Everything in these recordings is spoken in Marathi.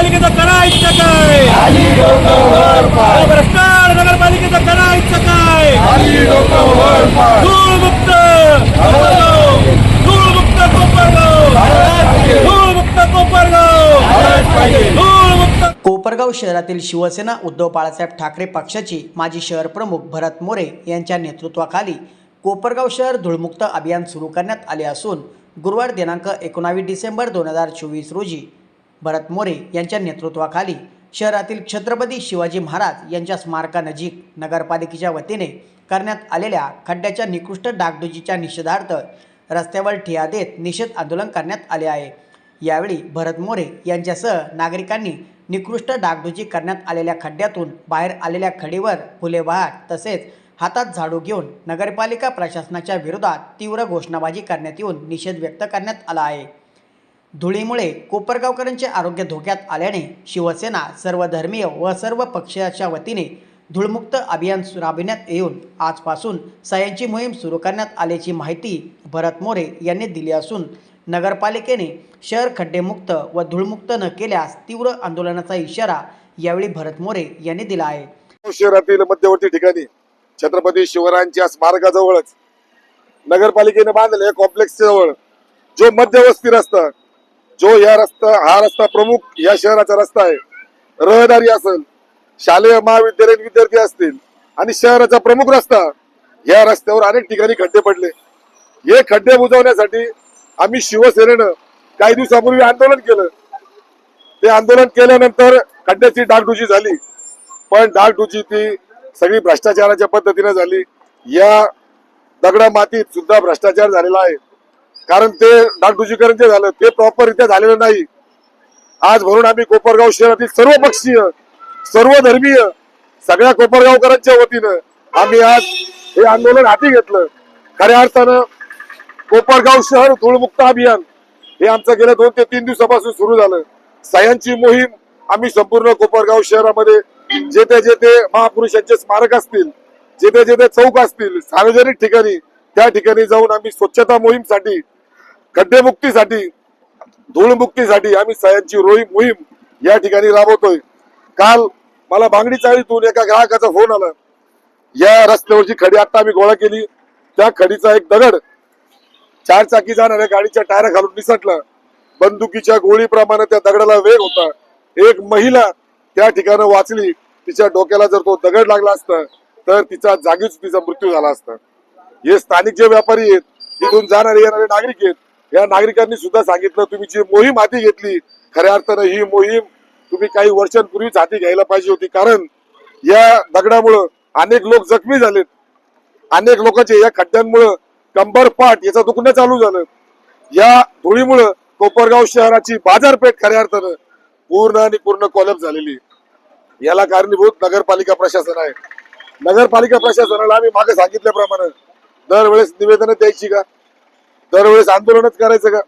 नगरपालिकेचं काय? डोकं वर पाय भ्रष्टाचार नगरपालिकेचं काय? डोकं वर पाय धूळमुक्त कोपरगाव धूळमुक्त कोपरगाव. धूळमुक्त कोपरगाव. कोपरगाव शहरातील शिवसेना उद्धव बाळासाहेब ठाकरे पक्षाची माजी शहर प्रमुख भरत मोरे यांच्या नेतृत्वाखाली कोपरगाव शहर धुळमुक्त अभियान सुरू करण्यात आले असून गुरुवार दिनांक एकोणावीस डिसेंबर दोन हजार चोवीस रोजी भरत मोरे यांच्या नेतृत्वाखाली शहरातील छत्रपती शिवाजी महाराज यांच्या स्मारकानजीक नगरपालिकेच्या वतीने करण्यात आलेल्या खड्ड्याच्या निकृष्ट डागडुजीच्या निषेधार्थ रस्त्यावर ठिया देत निषेध आंदोलन करण्यात आले आहे. यावेळी भरत मोरे यांच्यासह नागरिकांनी निकृष्ट डागडुजी करण्यात आलेल्या खड्ड्यातून बाहेर आलेल्या खडीवर फुले वाहत तसेच हातात झाडू घेऊन नगरपालिका प्रशासनाच्या विरोधात तीव्र घोषणाबाजी करण्यात येऊन निषेध व्यक्त करण्यात आला आहे. धुळीमुळे कोपरगावकरांचे आरोग्य धोक्यात आल्याने शिवसेना सर्वधर्मीय व सर्व पक्षाच्या वतीने धूळमुक्त अभियान राबविण्यात येऊन आजपासून सह्यांची मोहीम सुरू करण्यात आल्याची माहिती भरत मोरे यांनी दिली असून नगरपालिकेने शहर खड्डेमुक्त व धूळमुक्त न केल्यास तीव्र आंदोलनाचा इशारा यावेळी भरत मोरे यांनी दिला आहे. शहरातील मध्यवर्ती ठिकाणी छत्रपती शिवरायांच्या स्मारकाजवळच नगरपालिकेने बांधले कॉम्प्लेक्स जवळ जो मध्यवस्ती रस्ता जो या रस्ता हा रस्ता प्रमुख या शहराचा रस्ता आहे रहदारी असेल शालेय महाविद्यालयीन विद्यार्थी असतील आणि शहराचा प्रमुख रस्ता या रस्त्यावर अनेक ठिकाणी खड्डे पडले. हे खड्डे बुजवण्यासाठी आम्ही शिवसेनेनं काही दिवसापूर्वी आंदोलन केलं. ते आंदोलन केल्यानंतर खड्ड्याची डागडुजी झाली. पण डागडुजी ती सगळी भ्रष्टाचाराच्या पद्धतीने झाली. या दगडा मातीत सुद्धा भ्रष्टाचार झालेला आहे. कारण ते डागडुजीकरण जे झालं ते प्रॉपररित्या झालेलं नाही. आज म्हणून आम्ही कोपरगाव शहरातील सर्व पक्षीय सर्व धर्मीय सगळ्या कोपरगावकरांच्या वतीनं आम्ही आज हे आंदोलन हाती घेतलं. खऱ्या अर्थानं कोपरगाव शहर धूळमुक्त अभियान हे आमचं गेल्या दोन ते तीन दिवसापासून सुरू झालं. सह्यांची मोहीम आम्ही संपूर्ण कोपरगाव शहरामध्ये जेथे जेथे महापुरुषांचे स्मारक असतील जेथे जेथे चौक असतील सार्वजनिक ठिकाणी त्या ठिकाणी जाऊन आम्ही स्वच्छता मोहीमसाठी खड्डेमुक्तीसाठी धूळमुक्तीसाठी आम्ही सह्यांची रोही मोहीम या ठिकाणी राबवतोय. काल मला बांगडी चाळीतून एका ग्राहकाचा फोन आला. या रस्त्यावरची खडी आता आम्ही गोळा केली. त्या खडीचा एक दगड चार चाकी जाणाऱ्या गाडीच्या टायर घालून निसटला. बंदुकीच्या गोळीप्रमाणे त्या दगडाला वेग होता. एक महिला त्या ठिकाणी वाचली. तिच्या डोक्याला जर तो दगड लागला असता तर तिचा जागीच तिचा मृत्यू झाला असता. हे स्थानिक जे व्यापारी आहेत तिथून जाणारे येणारे नागरिक आहेत या नागरिकांनी सुद्धा सांगितलं तुम्ही जी मोहीम हाती घेतली खऱ्या अर्थानं ही मोहीम तुम्ही काही वर्षांपूर्वीच हाती घ्यायला पाहिजे होती. कारण या दगडामुळं अनेक लोक जखमी झालेत. अनेक लोकांचे या खड्ड्यांमुळं कंबर पाठ याचा दुखणं चालू झालं. या धुळीमुळं कोपरगाव शहराची बाजारपेठ खऱ्या अर्थानं पूर्ण आणि पूर्ण कॉलप झालेली याला कारणीभूत नगरपालिका प्रशासन आहे. नगरपालिका प्रशासनाला आम्ही मागे सांगितल्याप्रमाणे दरवेळेस निवेदन द्यायची का? दरवेळेस आंदोलनच करायचं का?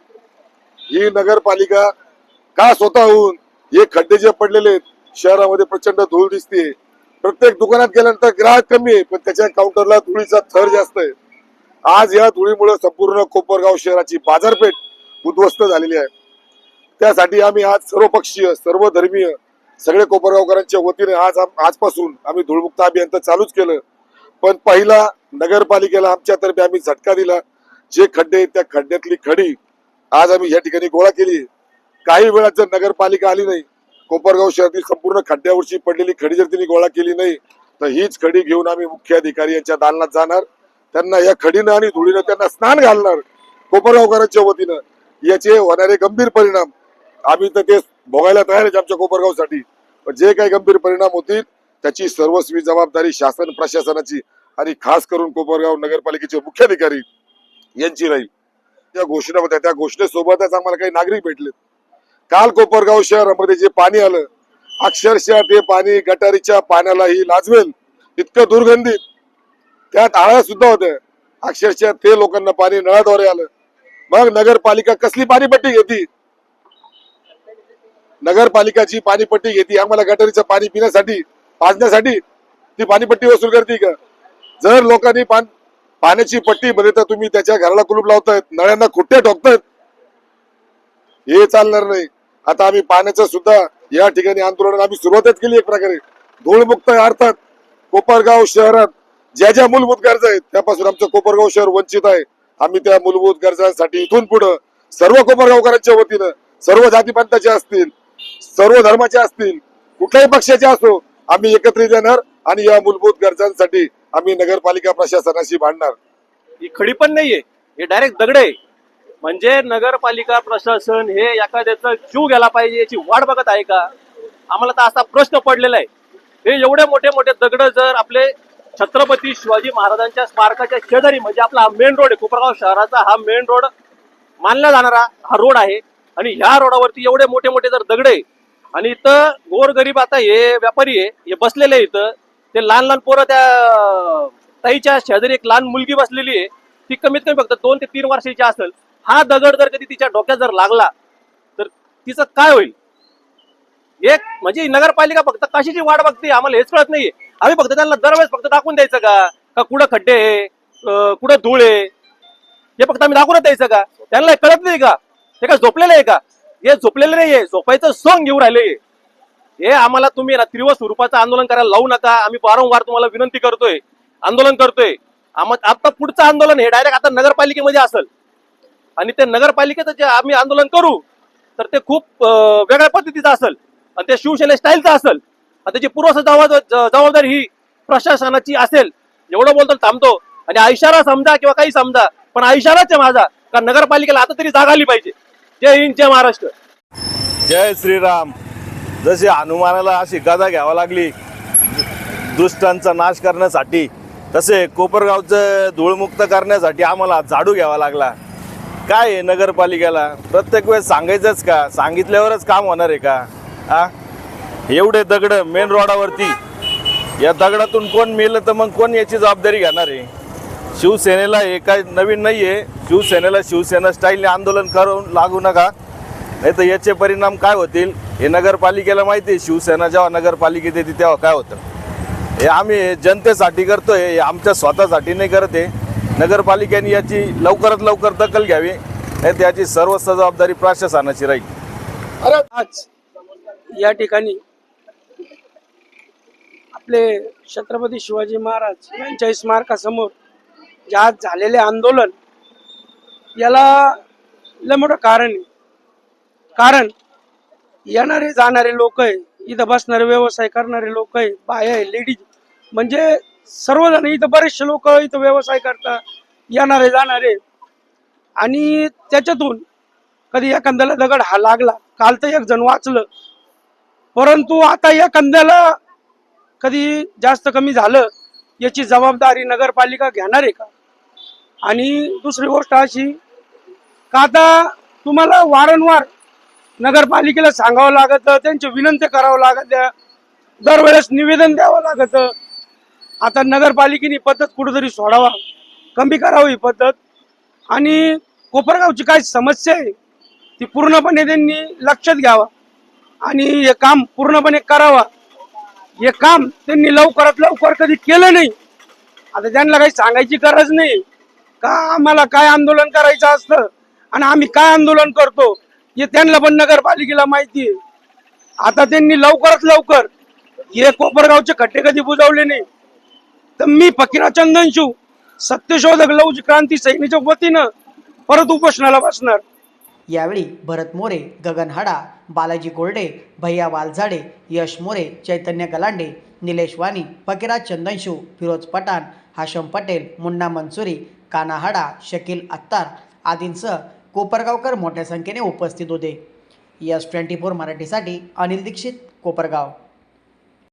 ही नगरपालिका का स्वतःहून हे खड्डे जे पडलेले शहरामध्ये प्रचंड धूळ दिसते प्रत्येक दुकानात गेल्यानंतर ग्राहक कमी आहे पण त्याच्या काउंटरला धुळीचा थर जास्त आहे. आज या धुळीमुळे संपूर्ण कोपरगाव शहराची बाजारपेठ उद्ध्वस्त झालेली आहे. त्यासाठी आम्ही आज सर्वपक्षीय सर्वधर्मीय सर्व धर्मीय सगळे कोपरगावकरांच्या वतीने आज आजपासून आम्ही धूळमुक्त अभियान तर चालूच केलं. पण पहिला नगरपालिकेला आमच्यातर्फे आम्ही झटका दिला. जे खड्डे आहेत त्या खड्ड्यातली खडी आज आम्ही या ठिकाणी गोळा केली काही वेळात जर नगरपालिका आली नाही कोपरगाव शहरातील संपूर्ण खड्ड्यावरची पडलेली खडी जर तिने गोळा केली नाही तर हीच खडी घेऊन आम्ही मुख्य अधिकारी यांच्या दालनात जाणार. त्यांना या खडीनं आणि धुळीनं त्यांना स्नान घालणार कोपरगावकरांच्या वतीनं. याचे होणारे गंभीर परिणाम आम्ही तर ते भोगायला तयार आहे आमच्या कोपरगावसाठी. पण जे काही गंभीर परिणाम होतील त्याची सर्वस्वी जबाबदारी शासन प्रशासनाची आणि खास करून कोपरगाव नगरपालिकेचे मुख्याधिकारी यांची राहील. त्या घोषणा होत्या त्या घोषणेसोबतच आम्हाला काही नागरिक भेटले काल कोपरगाव शहरामध्ये जे पाणी आलं अक्षरशः ते पाणी गटारीच्या पाण्यालाही लाजवेल इतकं दुर्गंधित. त्यात आळ्या सुद्धा होत्या. अक्षरशः ते लोकांना पाणी नळाद्वारे आलं. मग नगरपालिका कसली पाणीपट्टी घेती? नगरपालिकाची पाणीपट्टी घेती आम्हाला गटारीचं पाणी पिण्यासाठी पाजण्यासाठी? ती पाणीपट्टी वसूल करते का? जर लोकांनी पाणी पाण्याची पट्टी मध्ये तर तुम्ही त्याच्या घराला कुलूप लावतायत नळ्यांना खुट्ट्या ठोकतायत. हे चालणार नाही. आता आम्ही पाण्याचं सुद्धा या ठिकाणी आंदोलनाला आम्ही सुरुवातच केली एक प्रकारे. धूळमुक्त अर्थात कोपरगाव शहरात ज्या ज्या मूलभूत गरजा आहेत त्यापासून आमचं कोपरगाव शहर वंचित आहे. आम्ही त्या मूलभूत गरजांसाठी इथून पुढं सर्व कोपरगावकरांच्या वतीनं सर्व जातीपंथाचे असतील सर्व धर्माचे असतील कुठल्याही पक्षाचे असो आम्ही एकत्रित येणार आणि या मूलभूत गरजांसाठी आम्ही नगरपालिका प्रशासनाशी भांडणार. ही खडी पण नाहीये. हे डायरेक्ट दगड आहे. म्हणजे नगरपालिका प्रशासन हे एखाद्याचा जीव गेला पाहिजे याची वाट बघत आहे का? आम्हाला तर असा प्रश्न पडलेला आहे. हे एवढे मोठे मोठे दगड जर आपले छत्रपती शिवाजी महाराजांच्या स्मारकाच्या शेजारी म्हणजे आपला हा मेन रोड आहे कोपरगाव शहराचा हा मेन रोड मानला जाणारा हा रोड आहे. आणि ह्या रोडावरती एवढे मोठे मोठे जर दगड आहे. आणि इथं गोरगरीब आता हे व्यापारी आहे हे बसलेले आहे इथं. ते लहान लहान पोरं त्या ताईच्या शेजारी एक लहान मुलगी बसलेली आहे. ती कमीत कमी फक्त दोन ते तीन वर्षाची असेल. हा दगड जर कधी तिच्या डोक्यात जर लागला तर तिचं काय होईल? एक म्हणजे नगरपालिका फक्त कशाची वाट बघते? आम्हाला हेच कळत नाहीये. आम्ही फक्त त्यांना दरवेळेस फक्त दाखवून द्यायचं का? का कुठं खड्डे आहे? कुठं धूळ आहे? हे फक्त आम्ही दाखवूनच द्यायचं का? त्यांना कळत नाही का? ते काय झोपलेलं आहे का? हे झोपलेलं नाहीये. झोपायचं सोंग घेऊन राहिले. हे आम्हाला तुम्ही ना तीव्र स्वरूपाचं आंदोलन करायला लावू नका. आम्ही वारंवार तुम्हाला विनंती करतोय. आंदोलन करतोय. आता पुढचं आंदोलन हे डायरेक्ट आता नगरपालिकेमध्ये असेल. आणि ते नगरपालिकेचं जे आम्ही आंदोलन करू तर ते खूप वेगळ्या पद्धतीचं असेल. आणि ते शिवसेने स्टाईलचं असेल. आणि त्याची पूर्व जबाबदारी जबाबदारी ही प्रशासनाची असेल. एवढं बोलतो थांबतो. आणि आयुष्याला समजा किंवा काही समजा पण आयुष्यालाच आहे माझा. कारण नगरपालिकेला आता तरी जागा आली पाहिजे. जय हिंद जय महाराष्ट्र. जय श्रीराम. जशी हनुमानाला अशी गदा घ्यावा लागली दुष्टांचा नाश करण्यासाठी तसे कोपरगावचं धूळमुक्त करण्यासाठी आम्हाला झाडू घ्यावा लागला. काय आहे नगरपालिकेला? प्रत्येक वेळेस सांगायचंच का? सांगितल्यावरच काम होणार आहे का? आ? एवढे दगड मेन रोडावरती. या दगडातून कोण मेलं तर मग कोण याची जबाबदारी घेणार आहे? शिवसेनेला हे काय नवीन नाही आहे शिवसेनेला शिवसेना स्टाईलने आंदोलन करून लागू नका. नाही तर याचे परिणाम काय होतील? हे नगरपालिकेला माहिती आहे. शिवसेना जेव्हा नगरपालिकेत येते तेव्हा काय होतं? हे आम्ही जनतेसाठी करतोय हे आमच्या स्वतःसाठी नाही करत आहे नगरपालिकेने याची लवकरात लवकर दखल घ्यावी नाही तर याची सर्व जबाबदारी प्रशासनाची राहील. आज या ठिकाणी आपले छत्रपती शिवाजी महाराज यांच्या स्मारकासमोर जे आज झालेले आंदोलन याला लय मोठं कारण आहे. कारण येणारे जाणारे लोक आहे इथं बसणारे व्यवसाय करणारे लोक आहे बाया आहे लेडीज म्हणजे सर्वजण इथं बरेचसे लोक इथं व्यवसाय करतात येणारे जाणारे. आणि त्याच्यातून कधी एखाद्याला दगड हा लागला काल तर एक जण वाचलं. परंतु आता या कंद्याला कधी जास्त कमी झालं याची जबाबदारी नगरपालिका घेणार आहे का? आणि दुसरी गोष्ट अशी का आता तुम्हाला वारंवार नगरपालिकेला सांगावं लागत त्यांची विनंती करावं लागत दरवेळेस निवेदन द्यावं लागत. आता नगरपालिकेने पद्धत कुठेतरी सोडावा कमी करावी ही पद्धत. आणि कोपरगावची काय समस्या आहे ती पूर्णपणे त्यांनी लक्षात घ्यावा. आणि हे काम पूर्णपणे करावा. हे काम त्यांनी लवकरात लवकर कधी केलं नाही. आता त्यांना काही सांगायची गरज नाही. का आम्हाला काय आंदोलन करायचं असतं? आणि आम्ही काय आंदोलन करतो? हे त्यांना पण नगरपालिकेला माहिती आहे. आता त्यांनी लवकरात लवकर हे कोपरगावचे खड्डे कधी बुजवले नाही. तर मी फकीरा चंदनशू सत्यशोधक लौज क्रांती सैनिकच्या वतीनं परत उपोषणाला बसणार. यावेळी भरत मोरे गगन हाडा बालाजी गोल्डे भैया वालझाडे यश मोरे चैतन्य गलांडे निलेश वाणी फकीराज चंदनशू फिरोज पठाण हाशम पटेल मुन्ना मंसुरी काना हाडा शकील अत्तार आदींसह कोपरगावकर मोठ्या संख्येने उपस्थित होते. यस ट्वेंटी फोर मराठीसाठी अनिल दीक्षित कोपरगाव.